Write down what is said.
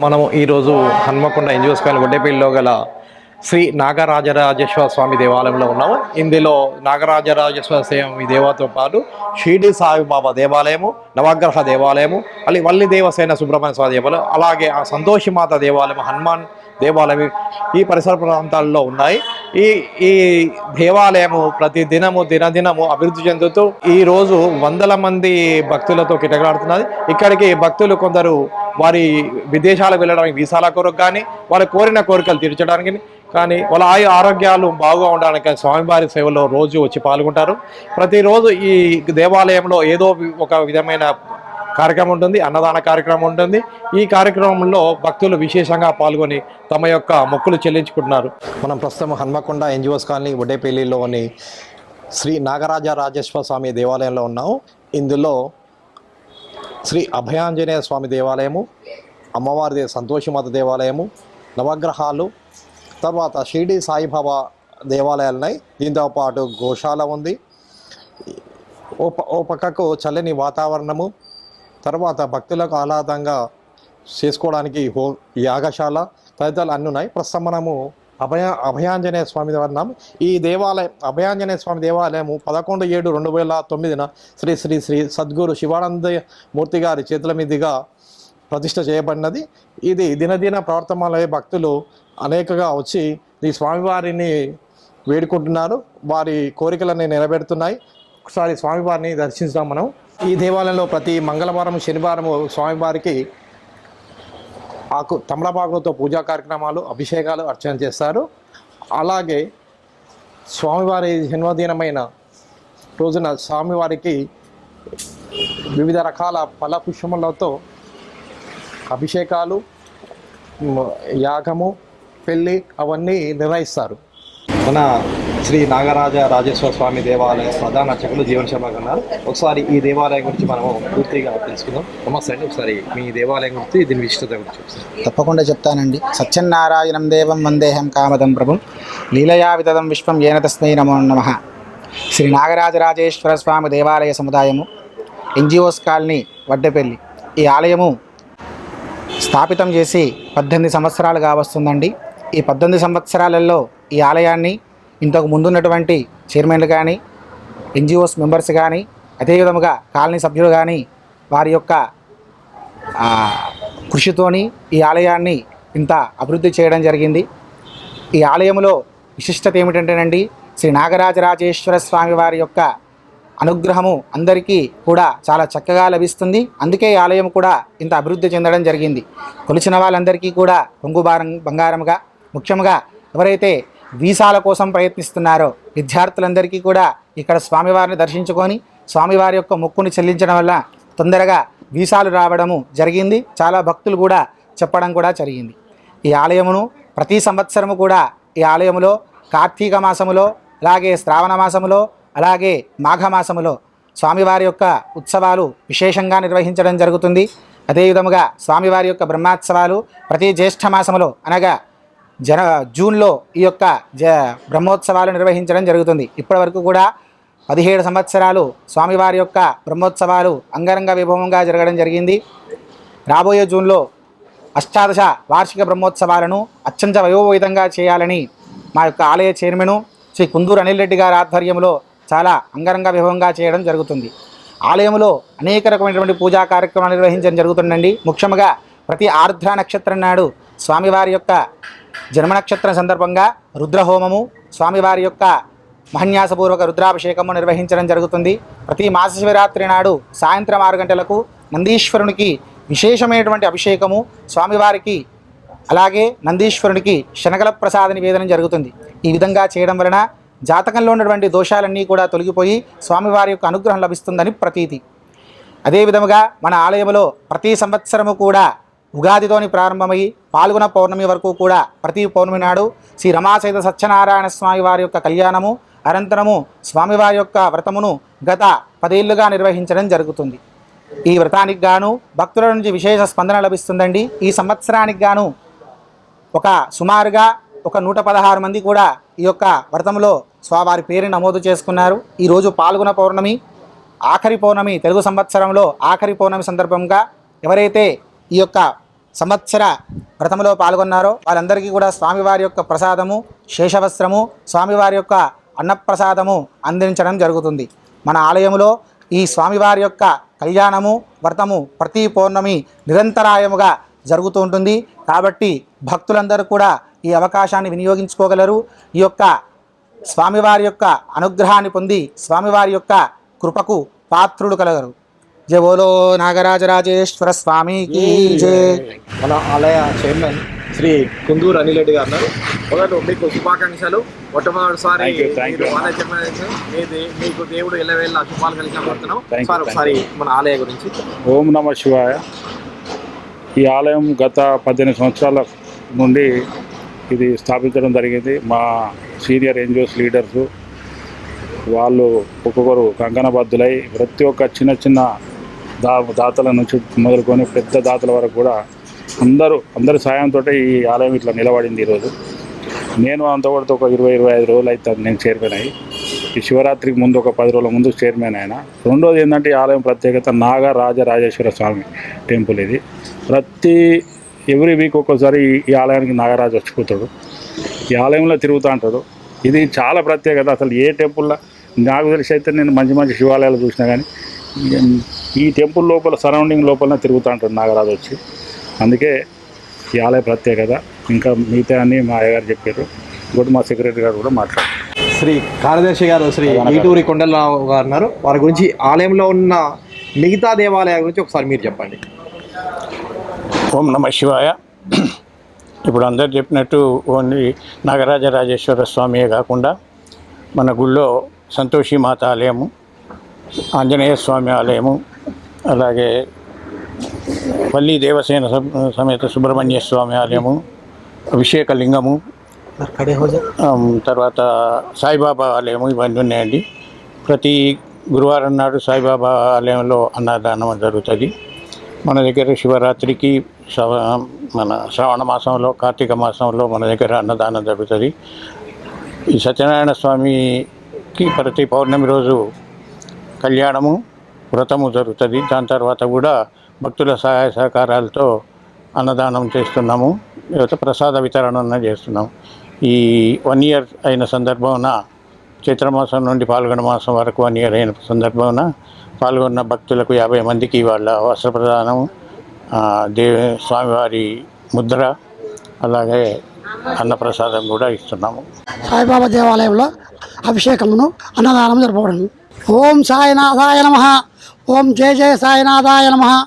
మనము ఈరోజు హన్మకొండ ఎన్జిఓస్కాయల గుడ్డేపల్లిలో గల శ్రీ నాగరాజరాజేశ్వర స్వామి దేవాలయంలో ఉన్నాము. ఇందులో నాగరాజరాజేశ్వర స్వామి దేవాతో పాటు షిరిడి సాయిబాబా దేవాలయము నవగ్రహ దేవాలయము అల్లి వల్లి దేవసేన సుబ్రహ్మణ్య స్వామి దేవాలయం అలాగే ఆ సంతోషిమాత దేవాలయం హనుమాన్ దేవాలయం ఈ పరిసర ప్రాంతాల్లో ఉన్నాయి. ఈ ఈ దేవాలయము ప్రతి దినము దినదినము అభివృద్ధి చెందుతూ ఈ రోజు వందల మంది భక్తులతో కిటకలాడుతున్నది. ఇక్కడికి భక్తులు కొందరు వారి విదేశాలకు వెళ్ళడానికి వీసాల కొరకు కానీ వాళ్ళు కోరిన కోరికలు తీర్చడానికి కానీ వాళ్ళ ఆయు ఆరోగ్యాలు బాగుగా ఉండడానికి స్వామివారి సేవలో రోజు వచ్చి పాల్గొంటారు. ప్రతిరోజు ఈ దేవాలయంలో ఏదో ఒక విధమైన కార్యక్రమం ఉంటుంది అన్నదాన కార్యక్రమం ఉంటుంది. ఈ కార్యక్రమంలో భక్తులు విశేషంగా పాల్గొని తమ యొక్క మొక్కులు చెల్లించుకుంటున్నారు. మనం ప్రస్తుతం హన్మకొండ ఎన్జిఓస్ కాలనీ వడ్డేపల్లిలోని శ్రీ నాగరాజ రాజేశ్వర స్వామి దేవాలయంలో ఉన్నాము ఇందులో శ్రీ అభయాంజనేయ స్వామి దేవాలయము అమ్మవారి దే- సంతోషిమాత దేవాలయము నవగ్రహాలు తర్వాత షిరిడి సాయిబాబా దేవాలయాలు ఉన్నాయి దీంతో పాటు గోశాల ఉంది. ఓ ప- ఓ పక్కకు చల్లని వాతావరణము తర్వాత భక్తులకు ఆహ్లాదంగా చేసుకోవడానికి హో యాగశాల తదితరాలు అన్నీ ఉన్నాయి. ప్రస్తుతం మనము అభయ అభయాంజనేయ స్వామి వర్ణం ఈ దేవాలయం అభయాంజనేయ స్వామి దేవాలయము పదకొండు ఏడు రెండు వేల తొమ్మిదిన శ్రీ శ్రీ శ్రీ సద్గురు శివానంద మూర్తి గారి చేతుల మీదుగా ప్రతిష్ట చేయబడినది. ఇది దినదిన ప్రవర్తమాలయ భక్తులు అనేకగా వచ్చి ఈ స్వామివారిని వేడుకుంటున్నారు. వారి కోరికలని నెరవేరుతున్నాయి. ఒకసారి స్వామివారిని దర్శించుదాం మనం. ఈ దేవాలయంలో ప్రతి మంగళవారం శనివారం స్వామివారికి ఆకు తమలపాకులతో పూజా కార్యక్రమాలు అభిషేకాలు అర్చన చేస్తారు. అలాగే స్వామివారి జన్మదినమైన రోజున స్వామివారికి వివిధ రకాల ఫల పుష్పములతో అభిషేకాలు యాగము పెళ్ళి అవన్నీ నిర్వహిస్తారు మన శ్రీ నాగరాజ రాజేశ్వర స్వామి దేవాలయ ప్రధాన అర్చకులు జీవన్ శర్మ గారు. ఉన్నారు ఒకసారి ఈ దేవాలయం గురించి మనం పూర్తిగా తెలుసుకుందాం. నమస్తే అండి. ఒకసారి మీ దేవాలయం గురించి దీని విశిష్టత గురించి తప్పకుండా చెప్తానండి. సత్యనారాయణం దేవం వందేహం కామదం ప్రభు. లీలయా వితదం విశ్వం ఏన తస్మై నమో నమ. శ్రీ నాగరాజరాజేశ్వర స్వామి దేవాలయ సముదాయము ఎన్జిఓస్ కాలనీ వడ్డెపల్లి. ఈ ఆలయము స్థాపితం చేసి పద్దెనిమిది సంవత్సరాలుగా వస్తుందండి. ఈ పద్దెనిమిది సంవత్సరాలలో ఈ ఆలయాన్ని ఇంతకు ముందున్నటువంటి చైర్మన్లు కానీ ఎన్జిఓస్ మెంబర్స్ కానీ అదేవిధముగా కాలనీ సభ్యులు కానీ వారి యొక్క కృషితోని ఈ ఆలయాన్ని ఇంత అభివృద్ధి చేయడం జరిగింది. ఈ ఆలయంలో విశిష్టత ఏమిటంటేనండి శ్రీ నాగరాజరాజేశ్వర స్వామి వారి యొక్క అనుగ్రహము అందరికీ కూడా చాలా చక్కగా లభిస్తుంది. అందుకే ఈ ఆలయం కూడా ఇంత అభివృద్ధి చెందడం జరిగింది. కొలిచిన వాళ్ళందరికీ కూడా పొంగుబారం బంగారముగా ముఖ్యంగా ఎవరైతే వీసాల కోసం ప్రయత్నిస్తున్నారో. విద్యార్థులందరికీ కూడా ఇక్కడ స్వామివారిని దర్శించుకొని స్వామివారి యొక్క మొక్కుని చెల్లించడం వల్ల తొందరగా వీసాలు రావడము జరిగింది. చాలా భక్తులు కూడా చెప్పడం కూడా జరిగింది. ఈ ఆలయమును ప్రతి సంవత్సరము కూడా ఈ ఆలయములో కార్తీక మాసములో అలాగే శ్రావణ మాసములో అలాగే మాఘమాసములో స్వామివారి యొక్క ఉత్సవాలు విశేషంగా నిర్వహించడం జరుగుతుంది. అదేవిధముగా స్వామివారి యొక్క బ్రహ్మోత్సవాలు ప్రతి జ్యేష్ఠ మాసములో అనగా జన జూన్లో ఈ యొక్క జ బ్రహ్మోత్సవాలు నిర్వహించడం జరుగుతుంది. ఇప్పటి వరకు కూడా పదిహేడు సంవత్సరాలు స్వామివారి యొక్క బ్రహ్మోత్సవాలు అంగరంగ విభవంగా జరగడం జరిగింది. రాబోయే జూన్లో అష్టాదశ వార్షిక బ్రహ్మోత్సవాలను అత్యంత వైభవయుతంగా చేయాలని మా యొక్క ఆలయ చైర్మను శ్రీ కుందూరు అనిల్ రెడ్డి గారి ఆధ్వర్యంలో చాలా అంగరంగ విభవంగా చేయడం జరుగుతుంది. ఆలయంలో అనేక రకమైనటువంటి పూజా కార్యక్రమాలు నిర్వహించడం జరుగుతుందండి. ముఖ్యంగా ప్రతి ఆర్ద్ర నక్షత్రం నాడు స్వామివారి యొక్క జన్మ నక్షత్రం సందర్భంగా రుద్రహోమము స్వామివారి యొక్క మహన్యాసపూర్వక రుద్రాభిషేకము నిర్వహించడం జరుగుతుంది. ప్రతి మాస శివరాత్రి నాడు సాయంత్రం ఆరు గంటలకు నందీశ్వరునికి విశేషమైనటువంటి అభిషేకము స్వామివారికి అలాగే నందీశ్వరునికి శనగల ప్రసాద నివేదనం జరుగుతుంది. ఈ విధంగా చేయడం వలన జాతకంలో ఉన్నటువంటి దోషాలన్నీ కూడా తొలగిపోయి స్వామివారి యొక్క అనుగ్రహం లభిస్తుందని ప్రతీతి. అదేవిధముగా మన ఆలయంలో ప్రతి సంవత్సరము కూడా ఉగాదితోని ప్రారంభమై పాల్గొన పౌర్ణమి వరకు కూడా ప్రతి పౌర్ణమి నాడు శ్రీ రమాసైత సత్యనారాయణ స్వామి వారి యొక్క కళ్యాణము అనంతరము స్వామివారి యొక్క వ్రతమును గత పదేళ్ళుగా నిర్వహించడం జరుగుతుంది. ఈ వ్రతానికి గాను భక్తుల నుంచి విశేష స్పందన లభిస్తుందండి. ఈ సంవత్సరానికి గాను ఒక సుమారుగా ఒక నూట పదహారు మంది కూడా ఈ యొక్క వ్రతంలో స్వావారి పేరు నమోదు చేసుకున్నారు. ఈరోజు పాల్గొన పౌర్ణమి ఆఖరి పౌర్ణమి తెలుగు సంవత్సరంలో ఆఖరి పౌర్ణమి సందర్భంగా ఎవరైతే ఈ యొక్క సంవత్సర వ్రతంలో పాల్గొన్నారో వాళ్ళందరికీ కూడా స్వామివారి యొక్క ప్రసాదము శేషవస్త్రము స్వామివారి యొక్క అన్నప్రసాదము అందించడం జరుగుతుంది. మన ఆలయంలో ఈ స్వామివారి యొక్క కళ్యాణము వ్రతము ప్రతి పౌర్ణమి నిరంతరాయముగా జరుగుతూ ఉంటుంది. కాబట్టి భక్తులందరూ కూడా ఈ అవకాశాన్ని వినియోగించుకోగలరు. ఈ యొక్క స్వామివారి యొక్క అనుగ్రహాన్ని పొంది స్వామివారి యొక్క కృపకు పాత్రుడు కలగరు. జయ బోలో నాగరాజరాజేశ్వర స్వామికి జయ. మన ఆలయ చైర్మన్ శ్రీ కుందూరు అనిల్ రెడ్డి గారు. మొదలు మీకు శుభాకాంక్షలు. మొట్టమొదటిసారి. ఆలయ చైర్మన్ మీకు దేవుడు ఎల్లవేళ్ళ శుభాలు you, సార్ ఒకసారి మన ఆలయ గురించి. ఓం నమ శివాయ. ఈ ఆలయం గత పద్దెనిమిది సంవత్సరాల నుండి ఇది స్థాపించడం జరిగింది. మా సీనియర్ ఎన్జిఓస్ లీడర్స్ వాళ్ళు ఒక్కొక్కరు కంకణబద్దులై ప్రతి ఒక్క చిన్న చిన్న దా దాతల నుంచి మొదలుకొని పెద్ద దాతల వరకు కూడా అందరూ అందరి సాయంతో ఈ ఆలయం ఇట్లా నిలబడింది ఈరోజు. నేను అంతవరకు ఒక ఇరవై ఇరవై ఐదు రోజులు అవుతుంది నేను చైర్మన్ అయ్యి ఈ శివరాత్రికి ముందు ఒక పది రోజుల ముందు చైర్మన్ అయినా. రెండోది ఏంటంటే ఈ ఆలయం ప్రత్యేకత నాగ రాజరాజేశ్వర స్వామి టెంపుల్ ఇది. ప్రతి ఎవ్రీ వీక్ ఒక్కోసారి ఈ- ఈ ఆలయానికి నాగరాజు వచ్చిపోతాడు ఈ ఆలయంలో తిరుగుతూ ఉంటాడు ఇది చాలా ప్రత్యేకత. అసలు ఏ టెంపుల్లో నాకు తెలిసి అయితే నేను మంచి మంచి శివాలయాలు చూసినా కానీ ఈ టెంపుల్ లోపల సరౌండింగ్ లోపల తిరుగుతూ ఉంటాడు నాగరాజు వచ్చి. అందుకే ఈ ఆలయ ప్రత్యేకత. ఇంకా మిగతా అని మా అయ్యగారు చెప్పారు. ఇంకోటి మా సెక్రటరీ గారు కూడా మాట్లాడారు. శ్రీ కార్యదర్శి గారు శ్రీ ఈటూరి కొండలరావు గారు ఉన్నారు. వారి గురించి ఆలయంలో ఉన్న మిగతా దేవాలయాల గురించి ఒకసారి మీరు చెప్పండి. ఓం నమ శివాయ. ఇప్పుడు అందరు చెప్పినట్టు ఓన్లీ నాగరాజరాజేశ్వర స్వామియే కాకుండా మన గుళ్ళో సంతోషి మాత ఆలయము ఆంజనేయ స్వామి ఆలయము అలాగే వల్లి దేవసేన సమ- సమేత సుబ్రహ్మణ్య స్వామి ఆలయము అభిషేక లింగము తర్వాత సాయిబాబా ఆలయము ఇవన్నీ ఉన్నాయండి. ప్రతి గురువారం నాడు సాయిబాబా ఆలయంలో అన్నదానం జరుగుతుంది. మన దగ్గర శివరాత్రికి శ్రవ మన శ్రావణ మాసంలో కార్తీక మాసంలో మన దగ్గర అన్నదానం జరుగుతుంది. ఈ సత్యనారాయణ స్వామికి ప్రతి పౌర్ణమి రోజు కళ్యాణము వ్రతము జరుగుతుంది. దాని తర్వాత కూడా భక్తుల సహాయ సహకారాలతో అన్నదానం చేస్తున్నాము. లేకపోతే ప్రసాద వితరణ చేస్తున్నాము. ఈ వన్ ఇయర్ అయిన సందర్భమున చైత్రమాసం నుండి పాల్గొన మాసం వరకు వన్ ఇయర్ అయిన సందర్భమున పాల్గొన్న భక్తులకు యాభై మందికి వాళ్ళ వస్త్ర ప్రదానం ఆ, దే స్వామివారి ముద్ర అలాగే అన్నప్రసాదం కూడా ఇస్తున్నాము. సాయిబాబా దేవాలయంలో అభిషేకమును అన్నదానం జరపడం ఓం సాయినాథాయ నమ. ఓం జయ జయ సాయినాథాయ నమ.